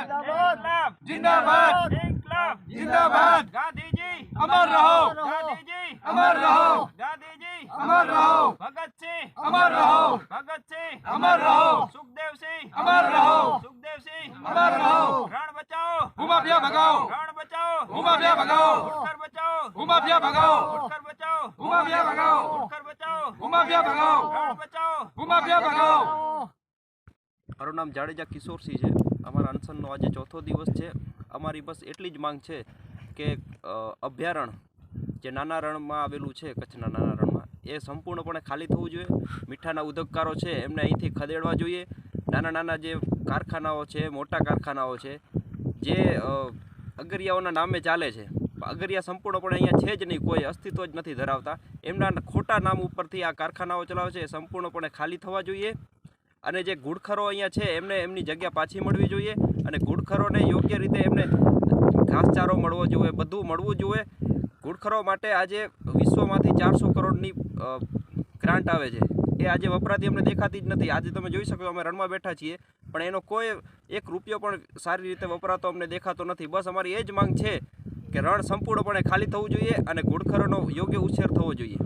ઇન્કલાબ. જિંદાબાદ. ઇન્કલાબ. જિંદાબાદ. ગાંધીજી. અમર રહો. ગાંધીજી. અમર રહો. ગાંધીજી. અમર રહો. ભગતસિંહ. અમર રહો. ભગતસિંહ. અમર રહો. સુખદેવસિંહ. અમર રહો. સુખદેવસિંહ. અમર રહો. રણ બચાવો. ભૂમાફિયા ભગાઓ રણ બચાવો. ભૂમાફિયા ભગાઓ ઉટકર બચાવો. ભૂમાફિયા ભગાઓ ઉટકર બચાવો. ભૂમાફિયા ભગાઓ ઉટકર બચાવો. ભૂમાફિયા ભગાઓ રણ બચાવો. ભૂમાફિયા ભગાઓ મારું નામ જાડેજા કિશોરસિંહ છે. અમારા અનશનનો આજે ચોથો દિવસ છે. અમારી બસ એટલી જ માંગ છે કે અભયારણ્ય જે નાના રણમાં આવેલું છે, કચ્છના નાના રણમાં, એ સંપૂર્ણપણે ખાલી થવું જોઈએ. મીઠાના ઉદ્યોગકારો છે, એમને અહીંથી ખદેડવા જોઈએ. નાના નાના જે કારખાનાઓ છે, મોટા કારખાનાઓ છે, જે અગરિયાઓના નામે ચાલે છે. અગરિયા સંપૂર્ણપણે અહીંયા છે જ નહીં, કોઈ અસ્તિત્વ જ નથી ધરાવતા. એમના ખોટા નામ ઉપરથી આ કારખાનાઓ ચલાવે છે, એ સંપૂર્ણપણે ખાલી થવા જોઈએ. અને જે ઘૂડખરો અહીંયા છે, એમને એમની જગ્યા પાછી મળવી જોઈએ અને ઘૂડખરોને યોગ્ય રીતે એમને ઘાસચારો મળવો જોઈએ, બધું મળવું જોઈએ. ઘૂડખરો માટે આજે વિશ્વમાંથી ચારસો કરોડની ગ્રાન્ટ આવે છે. એ આજે વપરાતી અમને દેખાતી જ નથી. આજે તમે જોઈ શકો અમે રણમાં બેઠા છીએ, પણ એનો કોઈ એક રૂપિયો પણ સારી રીતે વપરાતો અમને દેખાતો નથી. બસ અમારી એ જ માંગ છે કે રણ સંપૂર્ણપણે ખાલી થવું જોઈએ અને ઘૂડખરોનો યોગ્ય ઉછેર થવો જોઈએ.